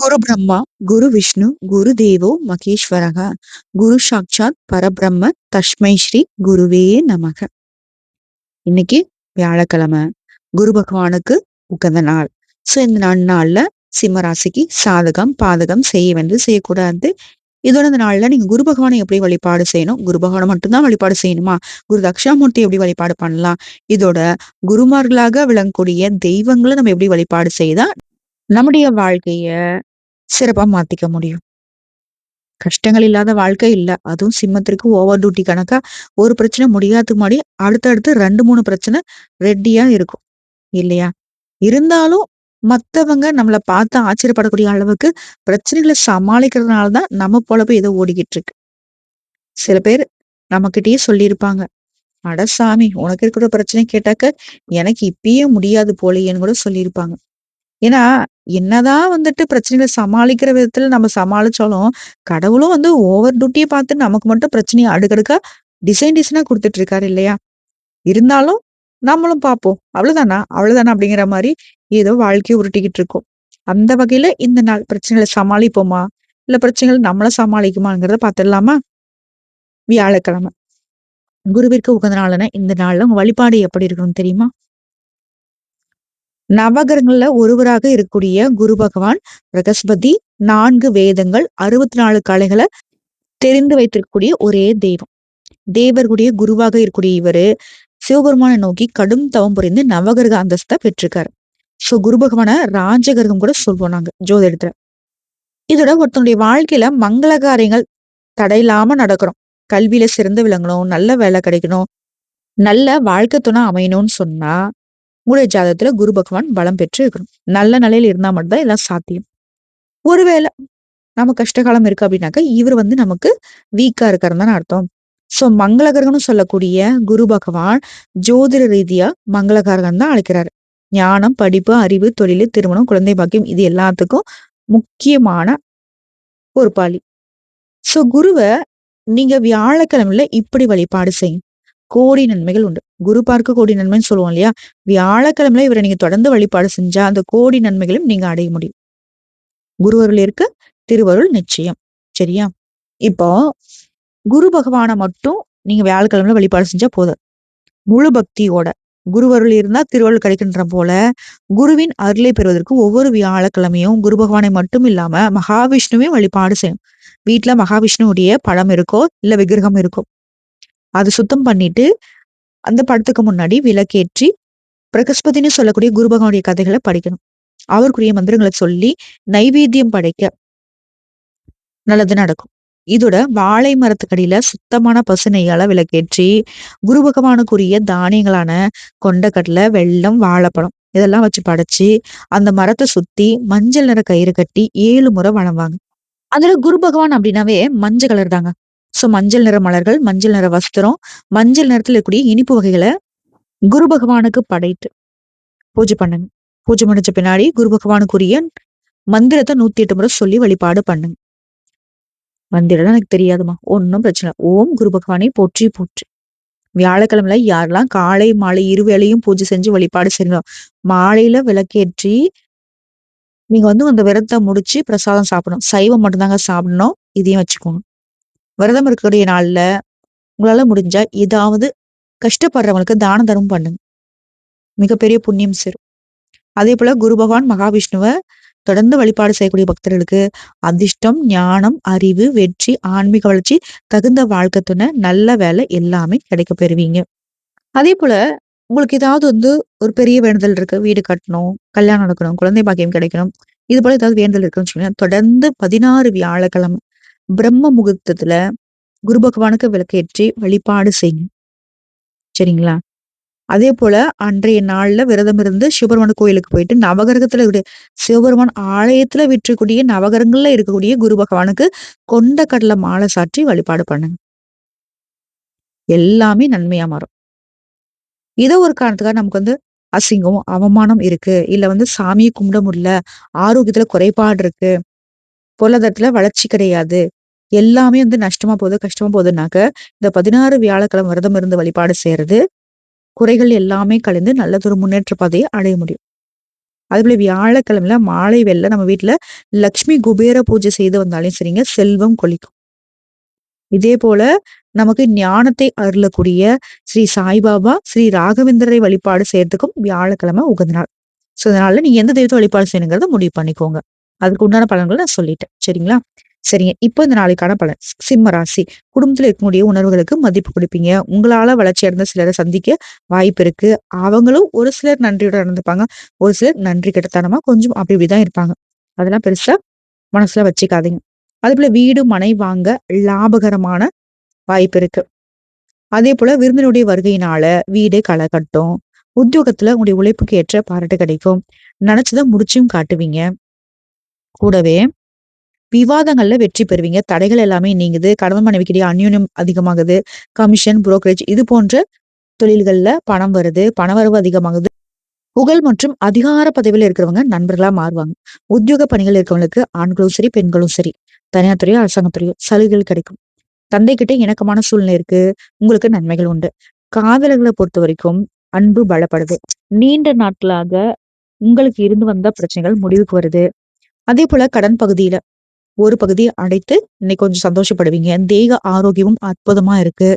குரு பிரம்மா குரு விஷ்ணு குரு தேவோ மகேஸ்வரக குரு சாட்சாத் பரபிரம்ம தஷ்மை ஸ்ரீ குருவே நமக. இன்னைக்கு வியாழக்கிழமை. குரு பகவானுக்கு உகந்த நாள். ஸோ இந்த நாலு நாள்ல சிம்மராசிக்கு சாதகம் பாதகம் செய்ய வந்து செய்யக்கூடாது. இதோட இந்த நாள்ல நீங்க குரு பகவானை எப்படி வழிபாடு செய்யணும்? குரு பகவானை மட்டும்தான் வழிபாடு செய்யணுமா? குரு தக்ஷாமூர்த்தி எப்படி வழிபாடு பண்ணலாம்? இதோட குருமார்களாக விளங்கக்கூடிய தெய்வங்களை நம்ம எப்படி வழிபாடு செய்தா நம்முடைய வாழ்க்கைய சிறப்பா மாத்திக்க முடியும். கஷ்டங்கள் இல்லாத வாழ்க்கை இல்ல. அதுவும் சிம்மத்திற்கு ஓவர் டியூட்டி கணக்கா ஒரு பிரச்சனை முடியாததுக்கு முன்னாடி அடுத்தடுத்து ரெண்டு மூணு பிரச்சனை ரெட்டியா இருக்கும். இல்லையா? இருந்தாலும் மத்தவங்க நம்மளை பார்த்து ஆச்சரியப்படக்கூடிய அளவுக்கு பிரச்சனைகளை சமாளிக்கிறதுனால தான் நம்ம பொழப்பு ஏதோ ஓடிக்கிட்டு இருக்கு. சில பேர் நம்மகிட்டயே சொல்லியிருப்பாங்க. அட சாமி உனக்கு இருக்கிற பிரச்சனை கேட்டாக்க எனக்கு இப்பயே முடியாது போலையேன்னு கூட சொல்லியிருப்பாங்க. ஏன்னா என்னதான் வந்துட்டு பிரச்சனைகளை சமாளிக்கிற விதத்துல நம்ம சமாளிச்சாலும் கடவுளும் வந்து ஓவர் டியூட்டியை பார்த்து நமக்கு மட்டும் பிரச்சனையை அடுக்கடுக்கா டிசைன் டிசைனா கொடுத்துட்டு இருக்காரு இல்லையா? இருந்தாலும் நம்மளும் பார்ப்போம். அவ்வளவுதானா? அவ்வளவுதானா? அப்படிங்கிற மாதிரி ஏதோ வாழ்க்கையை உருட்டிக்கிட்டு இருக்கோம் அந்த வகையில இந்த நாள் பிரச்சனைகளை சமாளிப்போமா? இல்ல பிரச்சனைகள் நம்மள சமாளிக்குமாங்கிறத பார்த்துடலாமா? வியாழக்கிழமை. குருவிற்கு உகந்த நாள்னா இந்த நாள்ல உங்க வழிபாடு எப்படி இருக்கணும் தெரியுமா? நவகரங்கள்ல ஒருவராக இருக்கக்கூடிய குரு பகவான் பிரகஸ்பதி நான்கு வேதங்கள் அறுபத்தி நாலு கலைகளை தெரிந்து வைத்திருக்கக்கூடிய ஒரே தெய்வம். தேவர்களுடைய குருவாக இருக்கக்கூடிய இவரு சிவபெருமானை நோக்கி கடும் தவம் புரிந்து நவகிரக அந்தஸ்தை பெற்றிருக்காரு. சோ குரு பகவான ராஜகிரகம் கூட சொல்லுவோம் நாங்க ஜோதிடத்துல. இதோட ஒருத்தனுடைய வாழ்க்கையில மங்கள காரியங்கள் தடையில்லாம நடக்கிறோம். கல்வியில சிறந்து விளங்கணும் நல்ல வேலை கிடைக்கணும் நல்ல வாழ்க்கை துணை அமையணும்னு சொன்னா உங்களுடைய ஜாதகத்துல குரு பகவான் பலம் பெற்று இருக்கணும். நல்ல நிலையில இருந்தா மட்டும்தான் எல்லாம் சாத்தியம். ஒருவேளை நம்ம கஷ்டகாலம் இருக்கு அப்படின்னாக்கா இவர் வந்து நமக்கு வீக்கா இருக்காருன்னு அர்த்தம். சோ மங்களகரகம்னு சொல்லக்கூடிய குரு பகவான் ஜோதிட ரீதியா மங்களகரகம் தான் அழைக்கிறாரு ஞானம் படிப்பு அறிவு தொழில் திருமணம் குழந்தை பாக்கியம் இது எல்லாத்துக்கும் முக்கியமான பொறுப்பாளி. சோ குருவை நீங்க வியாழக்கிழமையில இப்படி வழிபாடு செய்யும் கோடி நன்மைகள் உண்டு. குரு பார்க்க கோடி நன்மைன்னு சொல்லுவோம் இல்லையா? வியாழக்கிழமையில இவரை நீங்க தொடர்ந்து வழிபாடு செஞ்சா அந்த கோடி நன்மைகளும் நீங்க அடைய முடியும். குருவருள் இருக்க திருவருள் நிச்சயம். சரியா? இப்போ குரு பகவானை மட்டும் நீங்க வியாழக்கிழமையில வழிபாடு செஞ்சா போதும். முழு பக்தியோட. குருவருள் இருந்தா திருவருள் கிடைக்கின்ற போல குருவின் அருளை பெறுவதற்கு ஒவ்வொரு வியாழக்கிழமையும் குரு பகவானை மட்டும் இல்லாம மகாவிஷ்ணுவையும் வழிபாடு செய்யும். வீட்டுல மகாவிஷ்ணுவுடைய படம் இருக்கோ இல்ல விக்கிரகம் இருக்கோ. அது சுத்தம் பண்ணிட்டு அந்த படத்துக்கு முன்னாடி விளக்கேற்றி பிரகஸ்பதினு சொல்லக்கூடிய குரு பகவானுடைய கதைகளை படிக்கணும். அவருக்குரிய மந்திரங்களை சொல்லி நைவேத்தியம் படைக்க நல்லது நடக்கும். இதோட வாழை மரத்துக்கடியில சுத்தமான பசுனையால விளக்கேற்றி குரு பகவானுக்குரிய தானியங்களான கொண்டக்கடலை வெள்ளம் வாழைப்பழம் இதெல்லாம் வச்சு படைச்சு அந்த மரத்தை சுத்தி மஞ்சள் நிற கயிறு கட்டி ஏழு முறை வளம்வாங்க அதுல குரு பகவான் அப்படின்னாவே மஞ்சள் கலர் தாங்க. ஸோ மஞ்சள் நிற மலர்கள் மஞ்சள் நிற வஸ்திரம் மஞ்சள் நிறத்துல இருக்கக்கூடிய இனிப்பு வகைகளை குரு பகவானுக்கு படைத்து பூஜை பண்ணுங்க. பூஜை முடிச்ச பின்னாடி குரு பகவானுக்குரிய மந்திரத்தை நூத்தி எட்டு முறை சொல்லி வழிபாடு பண்ணுங்க. மந்திரம் எனக்கு தெரியாதுமா ஒன்னும் பிரச்சனை ஓம் குரு பகவானை போற்றி போற்றி. வியாழக்கிழமைல யாரெல்லாம் காலை மாலை இருவேளையும் பூஜை செஞ்சு வழிபாடு செய்யணும் மாலையில விளக்கேற்றி நீங்க வந்து அந்த விரதத்தை முடிச்சு பிரசாதம் சாப்பிடணும். சைவம் மட்டும்தாங்க சாப்பிடணும். இதையும் வச்சுக்கோங்க. விரதம் இருக்கக்கூடிய நாள்ல உங்களால முடிஞ்சா ஏதாவது கஷ்டப்படுறவங்களுக்கு தான தர்மம் பண்ணுங்க. மிகப்பெரிய புண்ணியம் சேரும். அதே போல குரு பகவான் மகாவிஷ்ணுவை தொடர்ந்து வழிபாடு செய்யக்கூடிய பக்தர்களுக்கு அதிர்ஷ்டம் ஞானம் அறிவு வெற்றி ஆன்மீக வளர்ச்சி தகுந்த வாழ்க்கை துணை நல்ல வேலை எல்லாமே கிடைக்க பெறுவீங்க. அதே போல உங்களுக்கு ஏதாவது வந்து ஒரு பெரிய வேண்டுதல் இருக்கு வீடு கட்டணும் கல்யாணம் நடக்கணும் குழந்தை பாக்கியம் கிடைக்கணும் இது போல ஏதாவது வேண்டுதல் இருக்குன்னு சொன்னீங்கன்னா தொடர்ந்து பதினாறு வியாழக்கிழமை பிரம்ம முகூர்த்தத்துல குரு பகவானுக்கு விளக்கேற்றி வழிபாடு செய்யும். சரிங்களா? அதே போல அன்றைய நாள்ல விரதம் இருந்து சிவபெருமான் கோயிலுக்கு போயிட்டு நவகிரகத்துல சிவபெருமான் ஆலயத்துல விற்றக்கூடிய நவகிரகங்கள்ல இருக்கக்கூடிய குரு பகவானுக்கு கொண்ட கடலை மாலை சாற்றி வழிபாடு பண்ணுங்க. எல்லாமே நன்மையா மாறும். இதோ ஒரு காரணத்துக்காக நமக்கு வந்து அசிங்கம் அவமானம் இருக்கு. இல்ல வந்து சாமியை கும்பிட முடியல ஆரோக்கியத்துல குறைபாடு இருக்கு. பொருளாதாரத்துல வளர்ச்சி கிடையாது. எல்லாமே வந்து நஷ்டமா போகுது கஷ்டமா போகுதுனாக்க இந்த பதினாறு வியாழக்கிழமை விரதம் இருந்து வழிபாடு செய்யறது குறைகள் எல்லாமே கலந்து நல்லதொரு முன்னேற்ற பாதையை அடைய முடியும். அதுபோல வியாழக்கிழமையில மாலை வெள்ள நம்ம வீட்டுல லக்ஷ்மி குபேர பூஜை செய்து வந்தாலும் சரிங்க செல்வம் கொளிக்கும். இதே போல நமக்கு ஞானத்தை அருளக்கூடிய ஸ்ரீ சாய்பாபா ஸ்ரீ ராகவேந்திரரை வழிபாடு செய்யறதுக்கும் வியாழக்கிழமை உகந்த நாள். ஸோ அதனால நீங்க எந்த தெய்வத்தை வழிபாடு செய்யணுங்கிறத முடிவு பண்ணிக்கோங்க. அதுக்கு உண்டான பலன்களை நான் சொல்லிட்டேன். சரிங்களா? சரிங்க. இப்போ இந்த நாளைக்கான பலன். சிம்ம ராசி. குடும்பத்தில் இருக்கக்கூடிய உணர்வுகளுக்கு மதிப்பு கொடுப்பீங்க. உங்களால வளர்ச்சி அடைந்த சிலரை சந்திக்க வாய்ப்பு இருக்கு. அவங்களும் ஒரு சிலர் நன்றியோட நடந்துப்பாங்க. ஒரு சிலர் நன்றி கிட்டத்தனமா கொஞ்சம் அப்படி இப்படிதான் இருப்பாங்க. அதெல்லாம் பெருசா மனசுல வச்சுக்காதீங்க. அதே போல வீடு மனை வாங்க லாபகரமான வாய்ப்பு இருக்கு. அதே போல விருந்தினுடைய வருகையினால வீடு களை கட்டும். உத்தியோகத்துல உங்களுடைய உழைப்புக்கு ஏற்ற பாராட்டு கிடைக்கும். நினைச்சதை முடிச்சும் காட்டுவீங்க. கூடவே விவாதங்கள்ல வெற்றி பெறுவீங்க. தடைகள் எல்லாமே நீங்குது. கணவன் மனைவிக்கிடையே அந்யூன்யம் அதிகமாகுது. கமிஷன் புரோக்கரேஜ் இது போன்ற தொழில்கள்ல பணம் வருது. பணவரவு அதிகமாகுது. புகழ் மற்றும் அதிகார பதவியில் இருக்கிறவங்க நண்பர்களா மாறுவாங்க. உத்தியோக பணிகள் இருக்கிறவங்களுக்கு ஆண்களும் சரி பெண்களும் சரி. தனியார் துறையோ அரசாங்கத்துறையோ சலுகைகள் கிடைக்கும். தந்தை கிட்ட இணக்கமான சூழ்நிலை இருக்கு. உங்களுக்கு நன்மைகள் உண்டு. காதலர்களை பொறுத்த வரைக்கும் அன்பு பலப்படுது. நீண்ட நாட்களாக உங்களுக்கு இருந்து வந்த பிரச்சனைகள் முடிவுக்கு வருது. அதே போல கடன் பகுதியில ஒரு பகுதியை அடைத்து இன்னைக்கு கொஞ்சம் சந்தோஷப்படுவீங்க. தேக ஆரோக்கியமும் அற்புதமா இருக்கு.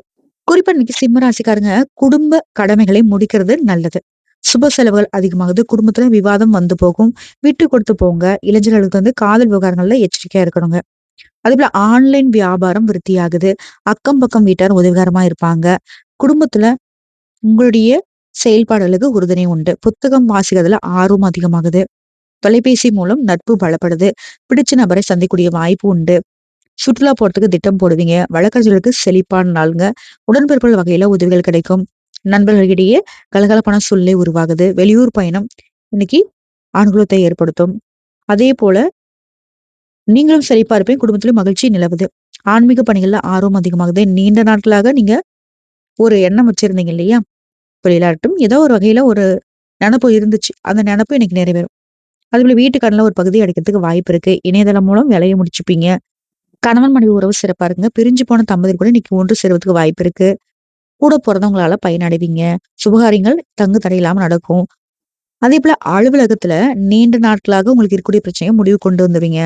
குறிப்பா இன்னைக்கு சிம்ம ராசிக்காரங்க குடும்ப கடமைகளை முடிக்கிறது நல்லது. சுப செலவுகள் அதிகமாகுது. குடும்பத்துல விவாதம் வந்து போகும். விட்டு கொடுத்து போங்க. இளைஞர்களுக்கு வந்து காதல் விவகாரங்கள்ல எச்சரிக்கையா இருக்கணுங்க. அதே போல ஆன்லைன் வியாபாரம் விருத்தியாகுது. அக்கம் பக்கம் வீட்டார் உதவிகரமா இருப்பாங்க. குடும்பத்துல உங்களுடைய செயல்பாடுகளுக்கு உறுதுணை உண்டு. புத்தகம் வாசிக்கிறதுல ஆர்வம் அதிகமாகுது. தொலைபேசி மூலம் நட்பு பலப்படுது. பிடிச்ச நபரை சந்திக்கூடிய வாய்ப்பு உண்டு. சுற்றுலா போறதுக்கு திட்டம் போடுவீங்க. வழக்கறிஞர்களுக்கு செழிப்பான நாளுங்க. உடன்பிறப்புகள் வகையில உதவிகள் கிடைக்கும். நண்பர்களிடையே கலகலப்பான சூழ்நிலை உருவாகுது. வெளியூர் பயணம் இன்னைக்கு அனுகூலத்தை ஏற்படுத்தும். அதே போல நீங்களும் செழிப்பா இருப்பேன் குடும்பத்திலும் மகிழ்ச்சி நிலவுது. ஆன்மீக பணிகள்ல ஆர்வம் அதிகமாகுது. நீண்ட நாட்களாக நீங்க ஒரு எண்ணம் வச்சிருந்தீங்க இல்லையா? தொழிலாகட்டும் ஏதோ ஒரு வகையில ஒரு நினப்பு இருந்துச்சு. அந்த நினப்பு இன்னைக்கு நிறைவேறும். அதுபோல வீட்டுக்கடனில் ஒரு பகுதி அடைக்கிறதுக்கு வாய்ப்பு இருக்கு. இணையதளம் மூலம் வேலையை முடிச்சுப்பீங்க. கணவன் மனைவி உறவு சிறப்பா இருக்குங்க. பிரிஞ்சு போன தம்பதி கூட இன்னைக்கு ஒன்று சேருவதுக்கு வாய்ப்பு இருக்கு. கூட பிறந்தவங்களால பயனடைவீங்க. சுபகாரியங்கள் தங்கு தடையில்லாம நடக்கும். அதே போல அலுவலகத்துல நீண்ட நாட்களாக உங்களுக்கு இருக்கக்கூடிய பிரச்சனையை முடிவு கொண்டு வந்துவீங்க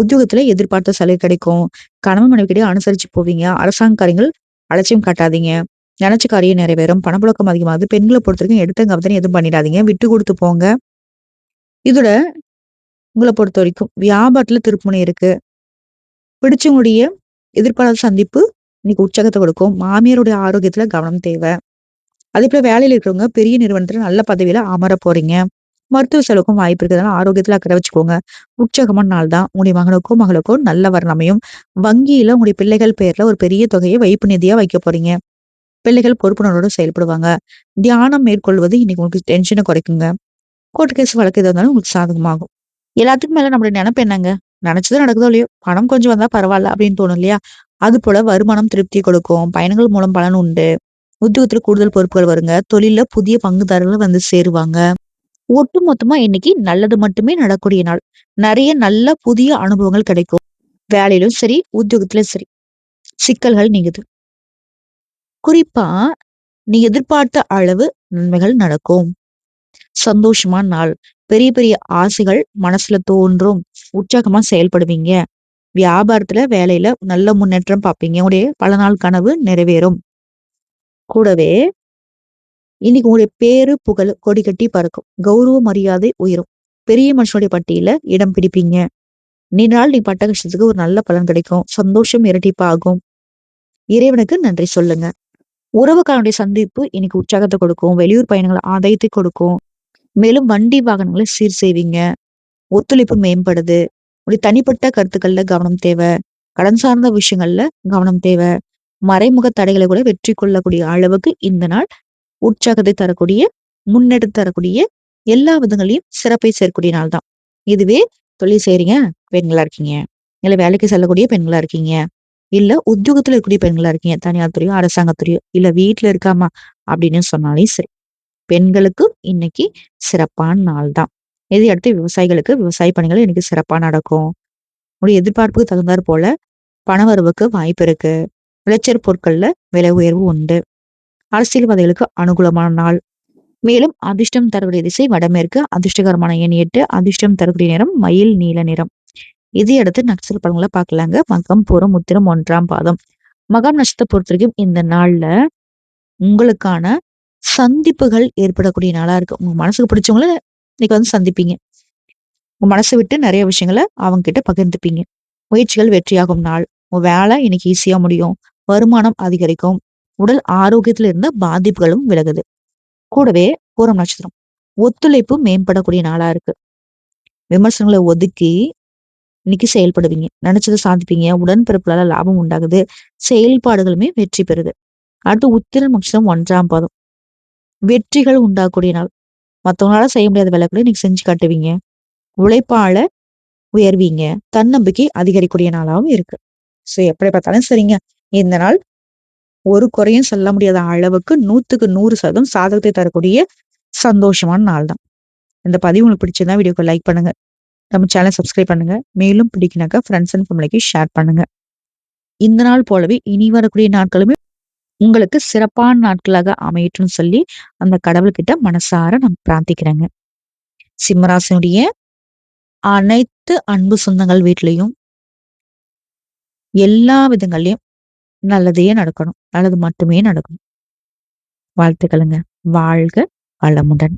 உத்தியோகத்துல எதிர்பார்த்த சலுகை கிடைக்கும். கணவன் மனைவிக்கிட்டே அனுசரிச்சு போவீங்க. அரசாங்க காரியங்கள் அலட்சியம் காட்டாதீங்க. நினைச்ச காரியம் நிறைவேறும். பணப்புழக்கம் அதிகமாகுது. பெண்களை பொறுத்த வரைக்கும் எடுத்த கவனம் எதுவும் பண்ணிடாதீங்க. விட்டு கொடுத்து போங்க. இதோட உங்களை பொறுத்த வரைக்கும் வியாபாரத்துல திருப்புமுனை இருக்கு. பிடிச்சவங்களுடைய எதிர்பாராத சந்திப்பு இன்னைக்கு உற்சாகத்தை கொடுக்கும். மாமியாருடைய ஆரோக்கியத்துல கவனம் தேவை. அதே போல வேலையில இருக்கிறவங்க பெரிய நிறுவனத்துல நல்ல பதவியில அமர போறீங்க. மருத்துவ செலவுக்கும் வாய்ப்பு இருக்கிறதுனால ஆரோக்கியத்துல அக்கறை வச்சுக்கோங்க. உற்சாகமான நாள் தான். உங்களுடைய மகனுக்கோ மகளுக்கோ நல்ல வர்ணமையும் வங்கியில உங்களுடைய பிள்ளைகள் பேர்ல ஒரு பெரிய தொகையை வைப்பு நிதியா வைக்க போறீங்க. பிள்ளைகள் பொறுப்புணர்வோட செயல்படுவாங்க. தியானம் மேற்கொள்வது இன்னைக்கு உங்களுக்கு டென்ஷனை குறைக்குங்க. கோர்ட்டு கேஸ் வழக்கு எது வந்தாலும் உங்களுக்கு சாதகமாகும். எல்லாத்துக்கும் மேல நம்மளுடைய நினைப்பு என்னங்க? நினைச்சது நடக்குதோ இல்லையோ பணம் கொஞ்சம் வந்தா பரவாயில்ல அப்படின்னு தோணும் இல்லையா? அது போல வருமானம் திருப்தி கொடுக்கும் பயணங்கள் மூலம் பலன் உண்டு உத்தியோகத்துல கூடுதல் பொறுப்புகள் வருங்க தொழில புதிய பங்குதாரர்கள் வந்து சேருவாங்க. ஒட்டு மொத்தமா இன்னைக்கு நல்லது மட்டுமே நடக்கூடிய நாள். நிறைய நல்ல புதிய அனுபவங்கள் கிடைக்கும். வேலையிலும் சரி உத்தியோகத்திலும் சரி சிக்கல்கள் நீங்குது. குறிப்பா நீ எதிர்பார்த்த அளவு நன்மைகள் நடக்கும். சந்தோஷமான நாள். பெரிய பெரிய ஆசைகள் மனசுல தோன்றும். உற்சாகமா செயல்படுவீங்க. வியாபாரத்துல வேலையில நல்ல முன்னேற்றம் பார்ப்பீங்க. உடைய பல நாள் கனவு நிறைவேறும். கூடவே இன்னைக்கு உங்களுடைய பேரு புகழ் கொடி கட்டி பறக்கும். கௌரவ மரியாதை உயரும். பெரிய மனுஷனுடைய பட்டியல இடம் பிடிப்பீங்க. நீண்ட நாள் நீ பட்ட கஷ்டத்துக்கு ஒரு நல்ல பலன் கிடைக்கும். சந்தோஷம் இரட்டிப்பாகும். இறைவனுக்கு நன்றி சொல்லுங்க. உறவுக்காரனுடைய சந்திப்பு இன்னைக்கு உற்சாகத்தை கொடுக்கும் வெளியூர் பயணங்களை ஆதாயத்தை கொடுக்கும். மேலும் வண்டி வாகனங்களை சீர் செய்வீங்க. ஒத்துழைப்பு மேம்படுது. உங்களுடைய தனிப்பட்ட கருத்துக்கள்ல கவனம் தேவை. கடன் சார்ந்த விஷயங்கள்ல கவனம் தேவை. மறைமுக தடைகளை கூட வெற்றி கொள்ளக்கூடிய அளவுக்கு இந்த நாள் உற்சாகத்தை தரக்கூடிய முன்னெடுத்து தரக்கூடிய எல்லா விதங்களையும் சிறப்பை சேர்க்கக்கூடிய நாள் தான். இதுவே தொழில் செய்றீங்க பெண்களா இருக்கீங்க. இல்ல வேலைக்கு செல்லக்கூடிய பெண்களா இருக்கீங்க. இல்ல உத்தியோகத்துல இருக்கக்கூடிய பெண்களா இருக்கீங்க தனியார் துறையோ அரசாங்கத்துறையோ இல்ல வீட்டுல இருக்காமா அப்படின்னு சொன்னாலே சரி. பெண்களுக்கு இன்னைக்கு சிறப்பான நாள் தான். இதை அடுத்து விவசாயிகளுக்கு விவசாய பணிகள் இன்னைக்கு சிறப்பா நடக்கும். உங்களுடைய எதிர்பார்ப்புக்கு தகுந்தாற் போல பணவரவுக்கு வாய்ப்பு இருக்கு. விளைச்சல் பொருட்கள்ல விலை உயர்வு உண்டு. அரசியல்வாதிகளுக்கு அனுகூலமான நாள். மேலும் அதிர்ஷ்டம் தரக்கூடிய திசை வடமேற்கு அதிர்ஷ்டகரமான எண் எட்டு அதிர்ஷ்டம் தரக்கூடிய நிறம் மயில் நீல நிறம். இதை எடுத்து நட்சத்திர படங்களை பார்க்கலாங்க. மகம் பூரம் உத்திரம் ஒன்றாம் பாதம். மகம் நட்சத்திரத்தை பொறுத்த வரைக்கும் இந்த நாள்ல உங்களுக்கான சந்திப்புகள் ஏற்படக்கூடிய நாளா இருக்கு. உங்க மனசுக்கு பிடிச்சவங்கள இன்னைக்கு வந்து சந்திப்பீங்க. உங்க மனசை விட்டு நிறைய விஷயங்களை அவங்க கிட்ட பகிர்ந்துப்பீங்க. முயற்சிகள் வெற்றியாகும் நாள். உங்க வேலை இன்னைக்கு ஈஸியா முடியும். வருமானம் அதிகரிக்கும். உடல் ஆரோக்கியத்துல இருந்த பாதிப்புகளும் விலகுது. கூடவே பூரம் நட்சத்திரம். ஒத்துழைப்பு மேம்படக்கூடிய நாளா இருக்கு. விமர்சனங்களை ஒதுக்கி இன்னைக்கு செயல்படுவீங்க. நினைச்சதை சாதிப்பீங்க. உடன்பிறப்புகளால லாபம் உண்டாகுது. செயல்பாடுகளுமே வெற்றி பெறுது. அடுத்து உத்திர நட்சத்திரம் ஒன்றாம் பாதம். வெற்றிகள் உண்டாகக்கூடிய நாள். மற்றவங்களால செய்ய முடியாத வேலை கூட இன்னைக்கு செஞ்சு காட்டுவீங்க. உழைப்பால உயர்வீங்க. தன்னம்பிக்கை அதிகரிக்கூடிய நாளாகவும் இருக்கு. ஸோ எப்படி பார்த்தாலும் சரிங்க. இந்த நாள் ஒரு குறையும் சொல்ல முடியாத அளவுக்கு நூத்துக்கு நூறு சதவீதம் சாதகத்தை தரக்கூடிய சந்தோஷமான நாள் தான் இந்த பதிவு உங்களுக்கு பிடிச்சிருந்தா வீடியோக்கு லைக் பண்ணுங்க. நம்ம சேனல் சப்ஸ்கிரைப் பண்ணுங்க. மேலும் பிடிக்கினாக்கா ஃப்ரெண்ட்ஸ் அண்ட் ஃபேமிலிக்கு ஷேர் பண்ணுங்க. இந்த நாள் போலவே இனி வரக்கூடிய நாட்களுமே உங்களுக்கு சிறப்பான நாட்களாக அமையட்டும்னு சொல்லி அந்த கடவுள்கிட்ட மனசார நம்ம பிரார்த்திக்கிறேங்க. சிம்மராசனுடைய அனைத்து அன்பு சொந்தங்கள் வீட்லையும் எல்லா விதங்கள்லையும் நல்லதே நடக்கணும். நல்லது மட்டுமே நடக்கணும். வாழ்த்துக்களுங்க. வாழ்க வளமுடன்.